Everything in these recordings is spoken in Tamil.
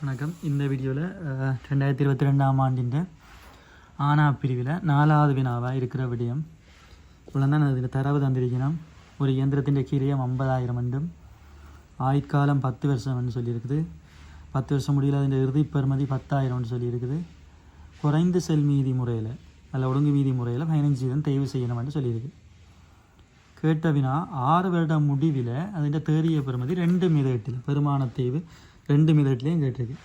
வணக்கம். இந்த வீடியோவில் ரெண்டாயிரத்தி இருபத்தி ரெண்டாம் ஆண்டின் ஆனா பிரிவில் நாலாவது வினாவாக இருக்கிற விடயம். இவ்வளோ தான் அதில் தரவு தந்திருக்கணும் ஒரு இயந்திரத்தின் கீரியம் ஐம்பதாயிரம் என்றும் ஆயுட்காலம் பத்து வருஷம்னு சொல்லியிருக்குது. பத்து வருஷம் முடியல அதில் இறுதி பெருமதி பத்தாயிரம்னு சொல்லியிருக்குது. குறைந்த செல் மீதி முறையில் அல்ல ஒடுங்கு மீதி முறையில் பதினஞ்சு தான் தேர்வு செய்யணும்னு சொல்லியிருக்கு. கேட்ட வினா ஆறு வருட முடிவில் அதில் தேறிய பெருமதி ரெண்டு மீது எட்டில். பெருமான தேர்வு ரெண்டு மிதட்லேயும் கேட்டிருக்கு.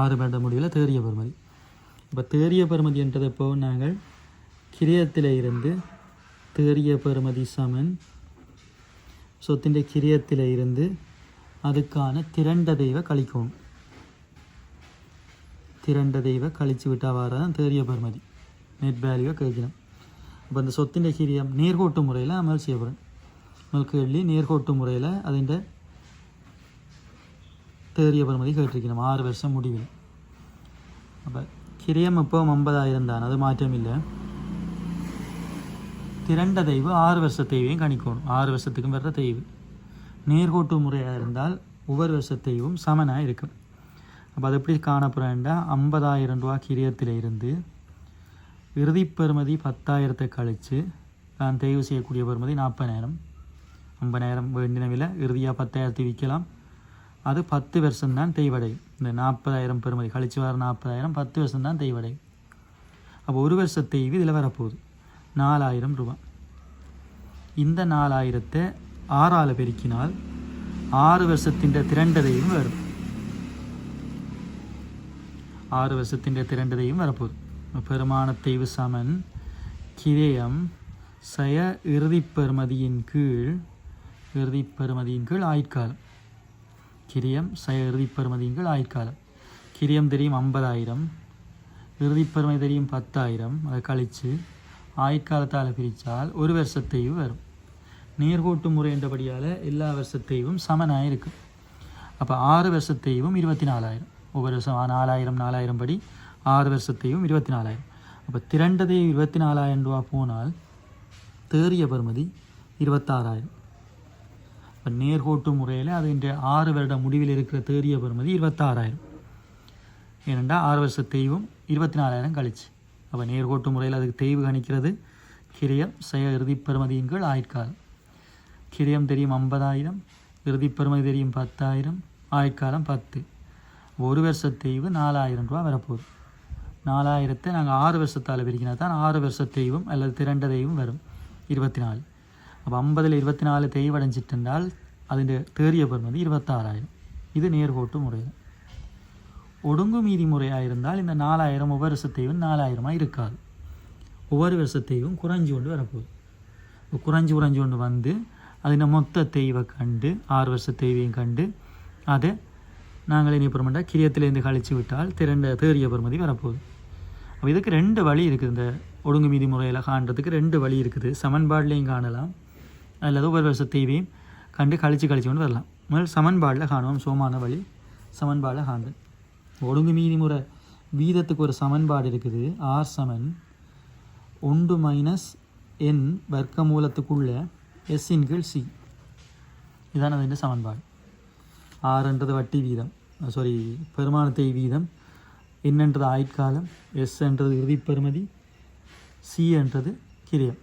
ஆறு பேட்ட முடிவில் தேரிய பருமதி. இப்போ தேறிய பருமதி என்றதை போ நாங்கள் கிரியத்தில் இருந்து தேறிய பருமதி சமன் சொத்தின் கிரியத்தில் இருந்து அதுக்கான திரண்ட தெய்வ கழிக்கணும் திரண்ட தெய்வ கழித்து விட்டா தான் தேறிய பருமதி. நெட் வேல்யூவை கேட்கணும். இப்போ இந்த சொத்தின் கிரியம் நீர்கோட்டு முறையில் அமல் செய்யப்படும். நமக்கு எள்ளி நேர்கோட்டு முறையில் அதிൻ്റെ தேறிய பெருமதி கேட்டிருக்கணும். ஆறு வருஷம் முடிவில். அப்போ கிரியம் இப்போ ஐம்பதாயிரம் தான். அது மாற்றம் இல்லை திரண்ட தெய்வு ஆறு வருஷ தெய்வையும் கணிக்கணும். ஆறு வருஷத்துக்கும் வர்ற தெய்வு. நேர்கோட்டு முறையாக இருந்தால் ஒவ்வொரு வருஷத்தையும் சமனாக இருக்கும். அப்போ அது எப்படி காணப்படுறேன்டா ஐம்பதாயிரம் ரூபா கிரியத்தில் இருந்து இறுதி பெருமதி பத்தாயிரத்தை கழித்து நான் தேர்வு செய்யக்கூடிய பெருமதி நாற்பதாயிரம் ஐம்பதாயிரம் வேண்டின விலை இறுதியாக பத்தாயிரத்தை விற்கலாம். அது பத்து வருஷம் தான் தெய்வடை. இந்த நாற்பதாயிரம் பெருமதி கழிச்சு வர நாற்பதாயிரம் பத்து வருஷம் தான் தெய்வடை. அப்போ ஒரு வருஷ தெய்வு இதில் வரப்போகுது. நாலாயிரம் ரூபா இந்த நாலாயிரத்தை ஆறால் பெருக்கினால் ஆறு வருஷத்தின் திரண்டதையும் வரும். ஆறு வருஷத்தின் திரண்டதையும் வரப்போகுது. பெருமான தெய்வு சமன் கிரேயம் சய இறுதிப்பெருமதியின் கீழ் இறுதிப்பெருமதியின் கீழ் ஆயுட்காலம். கிரியம் ச இறுதிப் ஆயுட்காலம். கிரியம் தெரியும் ஐம்பதாயிரம் இறுதிப் தெரியும் பத்தாயிரம் அதை கழித்து ஆயுட்காலத்தால் பிரித்தால் ஒரு வருஷத்தையும் வரும். நீர்கூட்டு முறை என்றபடியால் எல்லா வருஷத்தையும் சமனாக இருக்கும். அப்போ ஆறு வருஷத்தையும் இருபத்தி நாலாயிரம் ஒவ்வொரு வருஷம் நாலாயிரம் நாலாயிரம் படி ஆறு வருஷத்தையும் இருபத்தி நாலாயிரம் அப்போ திரண்டதையும் இருபத்தி நாலாயிரம் ரூபா போனால் தேறிய பெறுமதி இருபத்தாறாயிரம். இப்போ நேர்கோட்டு முறையில் அது இன்று ஆறு வருட முடிவில் இருக்கிற தேறிய பெறுமதி இருபத்தாறாயிரம். ஏனென்றால் ஆறு வருஷ தெய்வம் இருபத்தி நாலாயிரம் கழிச்சு. அப்போ நேர்கோட்டு முறையில் அதுக்கு தெய்வு கணிக்கிறது கிரியம் செய இறுதி பெறுமதியின் கீழ் ஆயிற்காலம் கிரியம் தெரியும் ஐம்பதாயிரம் இறுதி பெறுமதி தெரியும் பத்தாயிரம் ஆயிற்காலம் பத்து. ஒரு வருஷ தெய்வு நாலாயிரம் ரூபா வரப்போகுது. நாலாயிரத்தை நாங்கள் ஆறு வருஷத்தால் பிரிக்கினா தான் ஆறு வருஷ தெய்வம் அல்லது திரண்ட தெய்வம் வரும். இருபத்தி நாலு அப்போ ஐம்பதில் இருபத்தி நாலு தெய்வடைஞ்சிட்டுண்டால் അതിൻ്റെ தேறிய பெறுமதி இருபத்தாறாயிரம் இது நேர்கோட்டு முறை ஒடுங்கு மீதி முறையாக இருந்தால் இந்த நாலாயிரம் ஒவ்வொரு வருஷத்தையும் நாலாயிரமாக இருக்காது ஒவ்வொரு வருஷத்தையும் குறைஞ்சி கொண்டு வரப்போகுது இப்போ குறைஞ்சி குறைஞ்சி கொண்டு வந்து அதில் மொத்த தெய்வை கண்டு ஆறு வருஷ தெய்வையும் கண்டு அதை நாங்கள் என்ன பண்ணுறோம்னா கிரியத்திலேருந்து கழிச்சு விட்டால் திரண்ட தேறிய பெறுமதி வரப்போகுது அப்போ இதுக்கு ரெண்டு வழி இருக்குது இந்த ஒடுங்கு மீதி முறையில் காண்றதுக்கு ரெண்டு வழி இருக்குது சமன்பாடுலேயும் காணலாம் அல்லது உபரிவசத்தையும் கண்டு கழித்து கழித்து கொண்டு வரலாம். முதல் சமன்பாடில் காணுவோம் சோமான வழி. சமன்பாடில் காண்பு ஒடுங்கு மீதி முறை. வீதத்துக்கு ஒரு சமன்பாடு இருக்குது. ஆர் சமன். ஒன்று மைனஸ் என் வர்க்க மூலத்துக்குள்ள எஸ்ஸின் கீழ் சி இதான் அதுன்ற சமன்பாடு. ஆறுன்றது வட்டி வீதம். சாரி பெருமானத்தை வீதம். என்னன்றது ஆயுட்காலம். எஸ் என்றது இறுதி பெருமதி சின்றது கிரியம்.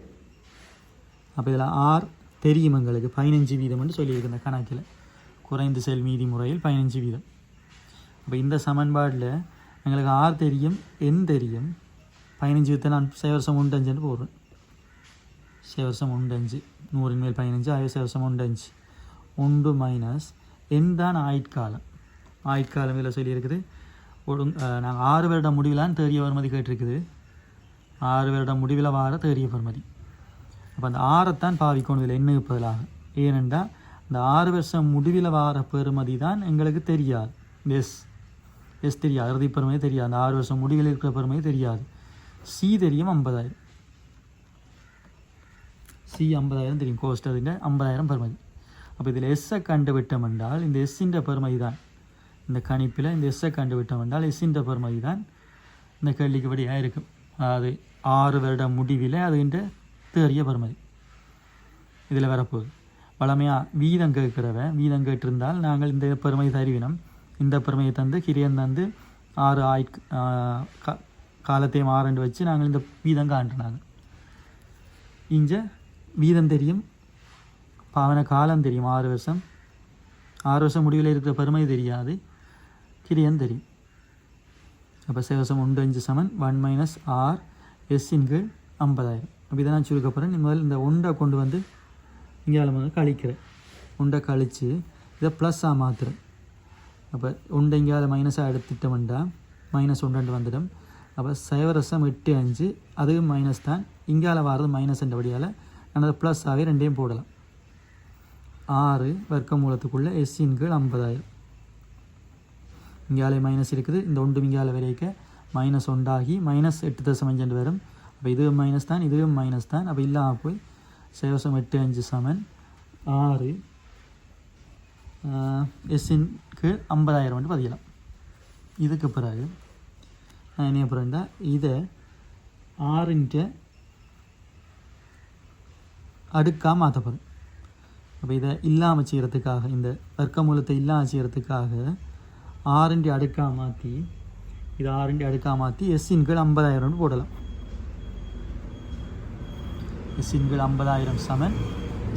அப்போ இதில் ஆர் தெரியும் எங்களுக்கு. பதினஞ்சு வீதம்னு சொல்லியிருக்கு இந்த கணக்கில். குறைந்த செல் மீதி முறையில் பதினஞ்சு வீதம். அப்போ இந்த சமன்பாடில் எங்களுக்கு ஆர் தெரியும் என் தெரியும். பதினஞ்சு வீதத்தை நான் சேவரசம் உண்டஞ்சுன்னு போடுறேன். சேவரசம் உண்டஞ்சு நூறின் மேல் பதினஞ்சு ஆயிரம் சேவரசம் உண்டஞ்சு ஒன்று மைனஸ் என் தான் ஆயுட்காலம். ஆயிட்காலம் இதில் சொல்லியிருக்குது. ஒடுங் நாங்கள் ஆறு வருட முடிவிலான்னு தெரிய வருமதி கேட்டிருக்குது. ஆறு வருட முடிவில் வார தெரிய வருமதி. அப்போ அந்த ஆறைத்தான் பாவிக்கணும் இதில் எண்ணுக்கு பதிலாக ஏனென்றால் இந்த ஆறு வருஷம் முடிவில் வார பெருமதி தான் எங்களுக்கு தெரியாது. எஸ். எஸ் தெரியாது. இறுதி பெருமையே தெரியாது. அந்த ஆறு வருஷம் முடிவில் இருக்கிற பெருமையே தெரியாது. சி தெரியும் ஐம்பதாயிரம். சி ஐம்பதாயிரம் தெரியும். கோஸ்ட் அதுங்க ஐம்பதாயிரம் பெருமதி. அப்போ இதில் எஸ்ஸை கண்டுவிட்டோம் என்றால் இந்த எஸ்ஸின்ற பெருமதி தான். இந்த கணிப்பில் இந்த எஸ்ஸை கண்டுவிட்டோம் என்றால் எஸ்ஸின்ற பெருமதி தான். இந்த கேள்விக்கு படியாக இருக்கும். அது ஆறு வருட முடிவில் அதுகின்ற அறிய பெருமதி. இதில் வரப்போகுது. வளமையாக வீதம் கேட்கிறவன் வீதம் கேட்டிருந்தால் நாங்கள் இந்த பெருமை தருவினம். இந்த பெருமையை தந்து கிரியன் தந்து ஆறு ஆய் காலத்தையும் ஆறு வச்சு நாங்கள் இந்த வீதம் காண்டினாங்க இஞ்ச வீதம் தெரியும் பாவன காலம் தெரியும் ஆறு வருஷம். ஆறு வருஷம் முடிவில் இருக்கிற பெருமை தெரியாது கிரியன் தெரியும். அப்போ சேவசம் ஒன்று அஞ்சு சமன் ஒன் மைனஸ் ஆர் எஸ்ஸின் கீழ் ஐம்பதாயிரம். அப்போ இதை நான் சுருக்க போகிறேன் முதல்ல இந்த உண்டை கொண்டு வந்து இங்கே வந்து கழிக்கிறேன் உண்டை கழித்து இதை ப்ளஸ்ஸாக மாற்றுறேன் அப்போ உண்டை இங்கே மைனஸாக எடுத்துட்டோம்டா. மைனஸ் ஒன்று வந்துடும். அப்போ சைவரசம் எட்டு அஞ்சு அதுவும் மைனஸ் தான். இங்கால வர்றது மைனஸ்ன்றபடியால் நான் அதை ப்ளஸ்ஸாகவே ரெண்டையும் போடலாம். ஆறு வர்க்க மூலத்துக்குள்ளே எஸ்ஸின் கீழ் ஐம்பதாயிரம். இங்காலே மைனஸ் இருக்குது. இந்த ஒன்று இங்கால வரைக்க மைனஸ் ஒன்றாகி மைனஸ் எட்டு தசம் அஞ்சு வரும். அப்போ இது மைனஸ் தான் இதுவும் மைனஸ் தான். அப்போ இல்லாமல் போய் சேவசம் எட்டு அஞ்சு சமன் ஆறு எஸ்ஸின் கீழ் ஐம்பதாயிரம் வந்து பதியலாம். இதுக்கு பிறகு நான் என்ன அப்புறம்டா இதை ஆறுன்ட்டு அடுக்காக மாற்றப்படும் அப்போ இதை இல்லாமல் செய்கிறதுக்காக இந்த வர்க்கமூலத்தை இல்லாமல் செய்கிறதுக்காக ஆறுண்டி அடுக்காக மாற்றி இது ஆறுண்டி அடுக்காக மாற்றி எஸ்ஸின் கீழ் ஐம்பதாயிரம்னு போடலாம். எஸ்ஸின் ஐம்பதாயிரம் சமன்.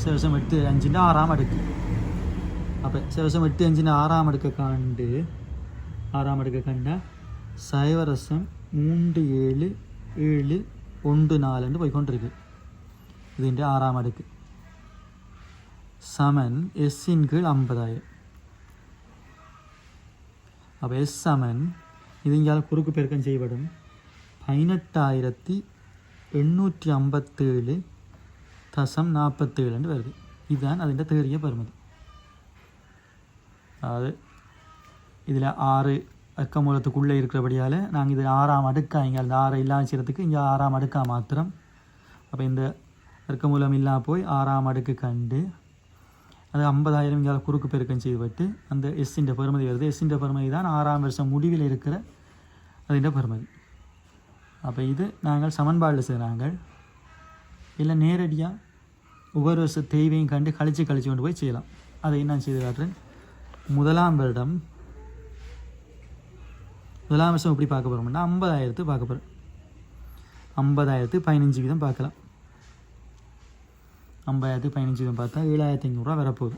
சிவசம் எட்டு அஞ்சுன்னு ஆறாம் அடுக்கு. அப்போ சிவசம் எட்டு அஞ்சுன்னு ஆறாம் அடுக்க காண்டு ஆறாம் அடுக்க கண்ட சைவரசம் மூன்று ஏழு ஏழு ஒன்று நாலுன்னு போய்கொண்டிருக்கு இதுன்ற ஆறாம் அடுக்கு. சமன் எஸ்ஸின் கீழ் ஐம்பதாயிரம். அப்போ எஸ் சமன் இது இங்கால குறுக்கு பெருக்கம் செய்யப்படும். எண்ணூற்றி ஐம்பத்தேழு தசம் நாற்பத்தேழுன்னு வருது. இதுதான் അതിൻ്റെ തേറിയ பருமதி അത് இதில் ஆறு அக்கமூலத்துக்குள்ளே இருக்கிறபடியால் நாங்கள் இதில் ஆறாம் அடுக்கா இங்கே அந்த ஆறை இல்லாத செய்கிறதுக்கு இங்கே ஆறாம் அடுக்கா மாத்திரம் அப்போ இந்த அர்க்கமூலம் இல்லாமல் போய் ஆறாம் அடுக்கு கண்டு அது ஐம்பதாயிரம் இங்கே குறுக்கு பெருக்கம் செய்துவிட்டு அந்த எஸ்ஸின்ற பெருமதி வருது எஸ்ஸின் பெருமதி தான் ஆறாம் வருஷம் முடிவில் இருக்கிற അതിൻ്റെ പരിമിതി. அப்போ இது நாங்கள் சமன்பாடில் செய்கிறாங்கள் இல்லை நேரடியாக ஒவ்வொரு வருஷ தேவையும் கண்டு கழித்து கழித்து கொண்டு போய் செய்யலாம். அதை என்ன செய்து காட்டுறேன்? முதலாம் வருடம். முதலாம் வருஷம் எப்படி பார்க்க போகிறோம்னா ஐம்பதாயிரத்து பார்க்க போகிறோம் ஐம்பதாயிரத்து பதினஞ்சு வீதம் பார்க்கலாம். ஐம்பதாயிரத்து பதினஞ்சு வீதம் பார்த்தா ஏழாயிரத்தி ஐநூறுரூவா வரப்போகுது.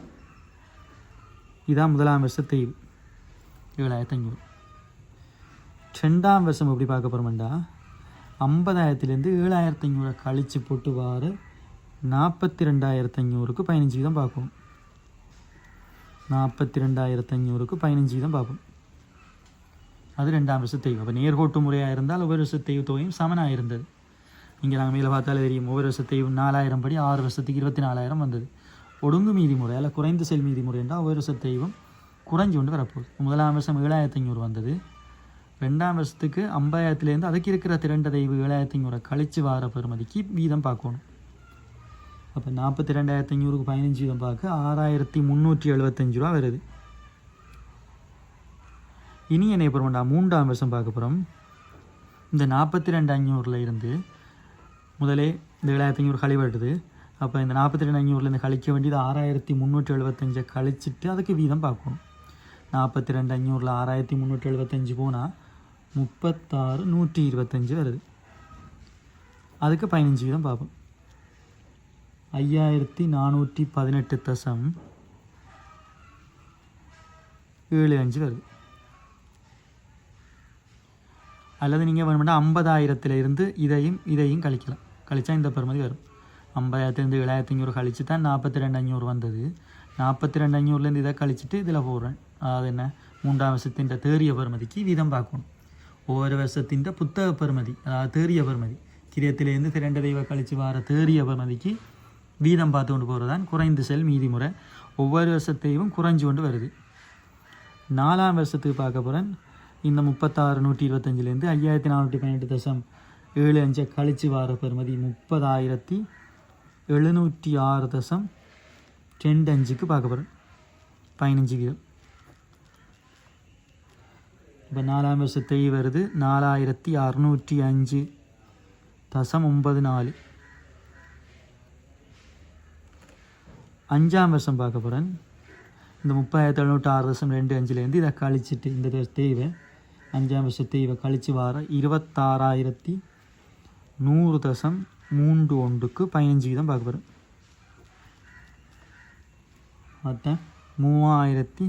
இதான் முதலாம் வருஷ தேய்வு. ஏழாயிரத்தி ஐநூறு. ரெண்டாம் வருஷம் எப்படி பார்க்க போகிறோம்டா ஐம்பதாயிரத்துலேருந்து ஏழாயிரத்தி ஐநூறு கழித்து போட்டு வார நாற்பத்தி ரெண்டாயிரத்தி ஐநூறுக்கு பதினஞ்சு வீதம் பார்ப்போம். நாற்பத்தி ரெண்டாயிரத்தி ஐநூறுக்கு பதினஞ்சு வீதம் பார்ப்போம். அது ரெண்டாம் வருஷ தெய்வம். அப்போ நேர்கோட்டு முறையாக இருந்தால் ஒவ்வொரு வருஷ தெய்வ தொகையும் சமனாக இருந்தது. இங்கே நாங்கள் மேலே பார்த்தாலே தெரியும். ஒவ்வொரு வருஷ தெய்வம் நாலாயிரம் படி ஆறு வருஷத்துக்கு இருபத்தி நாலாயிரம் வந்தது. ஒடுங்கு மீதி முறை அல்ல குறைந்த செல் மீதி முறை என்றால் ஒவ்வொரு வருஷ தெய்வம் குறைஞ்சு கொண்டு வரப்போகுது. முதலாம் வருஷம் ஏழாயிரத்தி ஐநூறு வந்தது. ரெண்டாம் வருஷத்துக்கு ஐம்பதாயிரத்துலேருந்து அதுக்கு இருக்கிற திரண்ட தெய்வு ஏழாயிரத்தி ஐநூறை கழித்து வார பெறுமதிக்கு வீதம் பார்க்கணும். அப்போ நாற்பத்தி ரெண்டாயிரத்தி ஐநூறுக்கு பதினஞ்சு வீதம் பார்க்க ஆறாயிரத்தி முந்நூற்றி எழுபத்தஞ்சு ரூபா வருது. இனி என்ன போகிறோம்டா மூன்றாம் வருஷம் பார்க்க போகிறோம் இந்த நாற்பத்தி ரெண்டு ஐநூறில் இருந்து முதலே இந்த ஏழாயிரத்தி ஐநூறு கழிவடுது அப்போ இந்த நாற்பத்தி ரெண்டு ஐநூறுலேருந்து கழிக்க வேண்டியது ஆறாயிரத்தி முந்நூற்றி எழுபத்தஞ்சை கழிச்சிட்டு அதுக்கு வீதம் பார்க்கணும். நாற்பத்தி ரெண்டு ஐநூறில் ஆறாயிரத்தி முந்நூற்றி எழுபத்தஞ்சு போனால் முப்பத்தாறு நூற்றி இருபத்தஞ்சி வருது. அதுக்கு பதினஞ்சு வீதம் பார்ப்போம். ஐயாயிரத்தி நானூற்றி பதினெட்டு தசம் ஏழு அஞ்சு வருது. அல்லது நீங்கள் வேணுமெண்டா ஐம்பதாயிரத்துலேருந்து இதையும் இதையும் கழிக்கலாம். கழிச்சா இந்த பெருமதி வரும். ஐம்பதாயிரத்துலேருந்து ஏழாயிரத்தி ஐநூறு கழிச்சு தான் நாற்பத்தி ரெண்டு ஐநூறு வந்தது. நாற்பத்தி ரெண்டு ஐநூறுலேருந்து இதை கழிச்சிட்டு இதில் போடுறேன். அது என்ன? மூன்றாம் வருஷத்தின் தேறிய பெருமதிக்கு வீதம் பார்க்கணும். ஒவ்வொரு வருஷத்தின் புத்தக பெருமதி அதாவது தேறிய பெருமதி. கிரியத்திலேருந்து திரண்ட தெய்வ கழிச்சு வார தேறிய பெருமதிக்கு வீதம் பார்த்து கொண்டு போகிறதான் குறைந்து செல் மீதி முறை. ஒவ்வொரு வருஷத்தையும் குறைஞ்சு கொண்டு வருது. நாலாம் வருஷத்துக்கு பார்க்க போகிறேன் இந்த முப்பத்தாறு நூற்றி இருபத்தஞ்சிலேருந்து ஐயாயிரத்தி நானூற்றி பதினெட்டு தசம் ஏழு அஞ்சை கழிச்சு வார பெருமதி முப்பதாயிரத்தி எழுநூற்றி ஆறு தசம் ரெண்டு அஞ்சுக்கு பார்க்க போகிறேன் பதினஞ்சு வீதம். இப்போ நாலாம் வருஷத்தை வருது. நாலாயிரத்தி அறுநூற்றி அஞ்சு. தசம் ஒன்பது நாலு. அஞ்சாம் வருஷம் பார்க்க போகிறேன் இந்த முப்பாயிரத்தி எழுநூற்றி ஆறு தசம் ரெண்டு அஞ்சுலேருந்து இதை கழிச்சிட்டு இந்த தே- தேவை அஞ்சாம் வருஷ தேவை கழித்து வர. இருபத்தாறாயிரத்தி நூறு தசம் மூன்று ஒன்றுக்கு பதினஞ்சு வீதம் பார்க்க போகிறேன் மொத்தம் மூவாயிரத்தி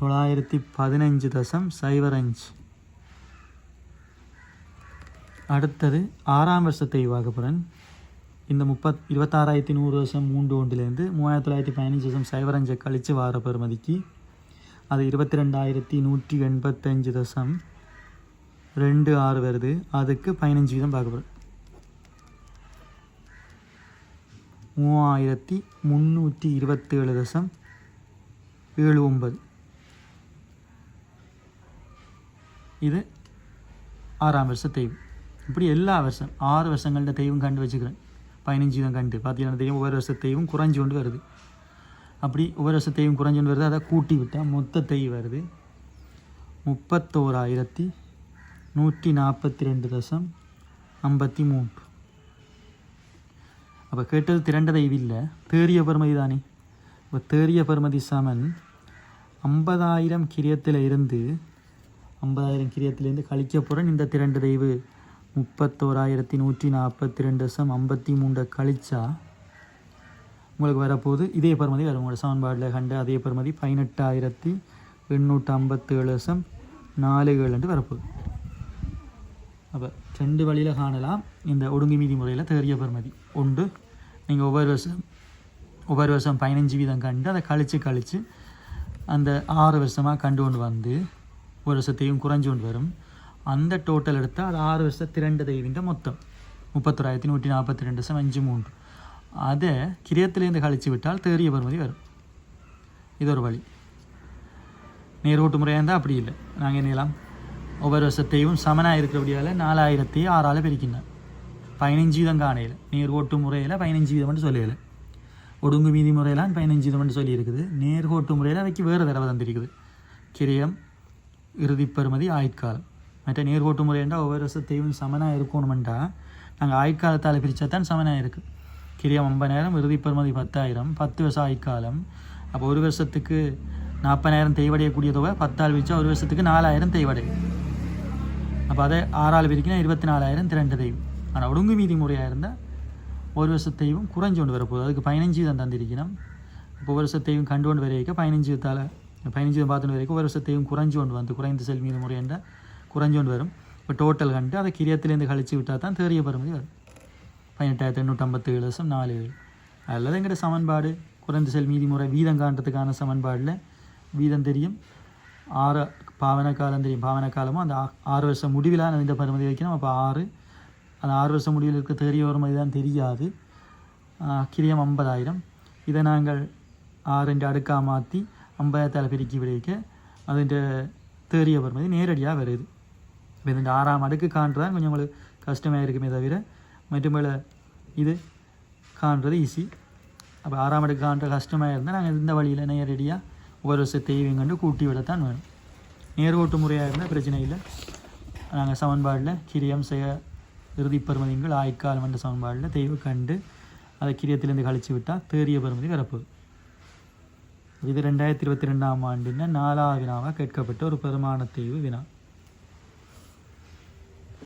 தொள்ளாயிரத்தி பதினஞ்சு தசம் சைபர் அஞ்சு. அடுத்தது ஆறாம் வருஷத்தை வாகப்புறன். இந்த முப்பத் இருபத்தாறாயிரத்தி நூறு வருஷம் மூன்று ஒன்றுலேருந்து மூவாயிரத்தி தொள்ளாயிரத்தி பதினஞ்சு வருஷம் சைபர் அஞ்சை கழித்து வார பெறுமதிக்கு அது இருபத்தி ரெண்டாயிரத்தி நூற்றி எண்பத்தஞ்சு தசம் ரெண்டு ஆறு வருது. அதுக்கு பதினஞ்சு வீதம் பார்க்கப்படுது மூவாயிரத்தி முந்நூற்றி இருபத்தேழு தசம் ஏழு ஒன்பது. இது ஆறாம் வருஷ தெய்வம். இப்படி எல்லா வருஷம் ஆறு வருஷங்கள்ட தெய்வம் கண்டு வச்சுக்கிறேன். பதினஞ்சு தான் கண்டு. பார்த்தீங்கன்னா தெய்வம் ஒவ்வொரு வருஷ தெய்வம் கொண்டு வருது. அப்படி ஒவ்வொரு வருஷ தெய்வம் கொண்டு வருது அதை கூட்டி விட்டால் மொத்த தெய்வம் வருது. முப்பத்தோராயிரத்தி நூற்றி நாற்பத்தி ரெண்டு தசம் ஐம்பத்தி மூன்று அப்போ கேட்டது திரண்ட தெய்வம் இல்லை. தேறிய பெருமதி தானே. இப்போ தேறிய பெருமதி சமன் ஐம்பதாயிரம் கிரியத்தில் இருந்து ஐம்பதாயிரம் கிரியத்திலேருந்து கழிக்க போகிறேன் இந்த திரண்டு தெய்வு முப்பத்தோராயிரத்தி நூற்றி நாற்பத்தி ரெண்டு தசம் ஐம்பத்தி மூன்றை கழிச்சா உங்களுக்கு வரப்போகுது. இதே பருமதி வரும். உங்களோட சமன்பாடில் கண்ட அதே பருமதி பதினெட்டாயிரத்தி எண்ணூற்றி ஐம்பத்தேழு தசம் நாலு ஏழுன்ட்டு வரப்போகுது. அப்போ ரெண்டு வழியில் காணலாம். இந்த ஒடுங்கு மீதி முறையில் தேறிய பருமதி. உண்டு நீங்கள் ஒவ்வொரு வருஷம் ஒவ்வொரு வருஷம் பதினஞ்சு வீதம் கண்டு அதை கழித்து கழித்து அந்த ஆறு வருஷமாக கண்டு கொண்டு வந்து ஒரு வருஷத்தையும் குறைஞ்சு கொண்டு வரும். அந்த டோட்டல் எடுத்தால் அது ஆறு வருஷம் திரண்டு தெய்வின்ற மொத்தம். முப்பத்தொராயிரத்தி நூற்றி நாற்பத்தி ரெண்டு வருஷம் அஞ்சு மூன்று. அதை கிரியத்திலேருந்து கழித்து விட்டால் தேறிய பருமதி வரும். இது ஒரு வழி. நேரோட்டு முறையாக இருந்தால் அப்படி இல்லை. நாங்கள் என்னலாம் ஒவ்வொரு வருஷத்தையும் சமனாக இருக்கிறபடியால் நாலாயிரத்தி ஆறால் பிரிக்கின்றோம் பதினஞ்சு வீதம் காணையில். நேர் ஓட்டு முறையில் பதினஞ்சு வீதம்னு சொல்லலை ஒடுங்கு மீதி முறையெல்லாம் பதினஞ்சு வீதம்னு மட்டும் சொல்லியிருக்குது. நேர்கோட்டு முறையில் அவைக்கு வேறு தடவை தந்திருக்குது. கிரியம் இறுதி பெறுமதி ஆயுட்காலம் மற்ற நேர்கோட்டு என்றால் ஒவ்வொரு வருஷத்தையும் சமனாக இருக்கணுமெண்டா நாங்கள் ஆயுட்காலத்தால் பிரித்தா தான் சமனாக இருக்குது கிரியம் ஐம்பதாயிரம் இறுதி பெறுமதி பத்தாயிரம் பத்து வருஷம் ஆயுட்காலம். அப்போ ஒரு வருஷத்துக்கு நாற்பதாயிரம் தேய்வடையக்கூடிய தொகை பத்தாள் பிரித்தா ஒரு வருஷத்துக்கு நாலாயிரம் தேய்வடையும் அப்போ அதை ஆறாள் பிரிக்கினா இருபத்தி நாலாயிரம் திரண்டு தெய்வம். ஆனால் ஒடுங்கு மீதி முறையாக இருந்தால் ஒரு வருஷத்தையும் குறைஞ்சு கொண்டு வரப்போகுது. அதுக்கு பதினஞ்சு தான் தந்திருக்கணும். இப்போ ஒரு வருஷத்தையும் கண்டு கொண்டு வர வைக்க பதினஞ்சு தால் பதினஞ்சு பார்த்துட்டு வரைக்கும் ஒரு வருஷத்தையும் குறைஞ்சு கொண்டு வந்து குறைந்த செல் மீது முறை என்றால் குறைஞ்சு கொண்டு வரும். இப்போ டோட்டல் கண்டு அதை கிரியத்திலேருந்து கழிச்சு விட்டால் தான் தேறிய பெறுமதி வரும். பதினெட்டாயிரத்தி எண்ணூற்றம்பத்தேழு லட்சம் நாலு ஏழு. அல்லது எங்கிட்ட சமன்பாடு குறைந்த செல் மீதி முறை வீதம் காண்றதுக்கான சமன்பாடில் வீதம் தெரியும். ஆறு பாவன காலம் தெரியும். பாவன காலமும் அந்த ஆறு வருஷம் முடிவில் இந்த பருமதி வைக்கணும் அப்போ ஆறு அந்த ஆறு வருஷம் முடிவில் இருக்க தெரிய வருமதி தான் தெரியாது. கிரியம் ஐம்பதாயிரம். இதை நாங்கள் ஆறு அடுக்காக மாற்றி ஐம்பதாயிரத்தால் பெருக்கி விளைவிக்க അതിൻ്റെ தேறிய வருமதி நேரடியாக வருது இப்போ இந்த ஆறாம் அடுக்கு காண்றதான் கொஞ்சம் உங்களுக்கு கஷ்டமாக இருக்குமே தவிர மற்றும்பல இது காண்றது ஈஸி அப்போ ஆறாம் அடுக்கு காண்ற கஷ்டமாக இருந்தால் நாங்கள் இந்த வழியில் நேரடியாக ஒவ்வொரு வருஷத்தையும் கண்டு கூட்டி விடத்தான் வேணும் நேர்கோட்டு முறையாக இருந்தால் பிரச்சனை இல்லை நாங்கள் சமன்பாடில் கிரியம் செய்ய இறுதி பருமதிகள் ஆய்க்காலம் என்ற சமன்பாடில் தெய்வ கண்டு அதை கிரியத்திலேருந்து கழிச்சு விட்டால் தேறிய பருமதி வரப்போகுது இது ரெண்டாயிரத்தி இருபத்தி ரெண்டாம் ஆண்டின் நாலாவது வினாவாக கேட்கப்பட்ட ஒரு பெருமான தீவு வினா.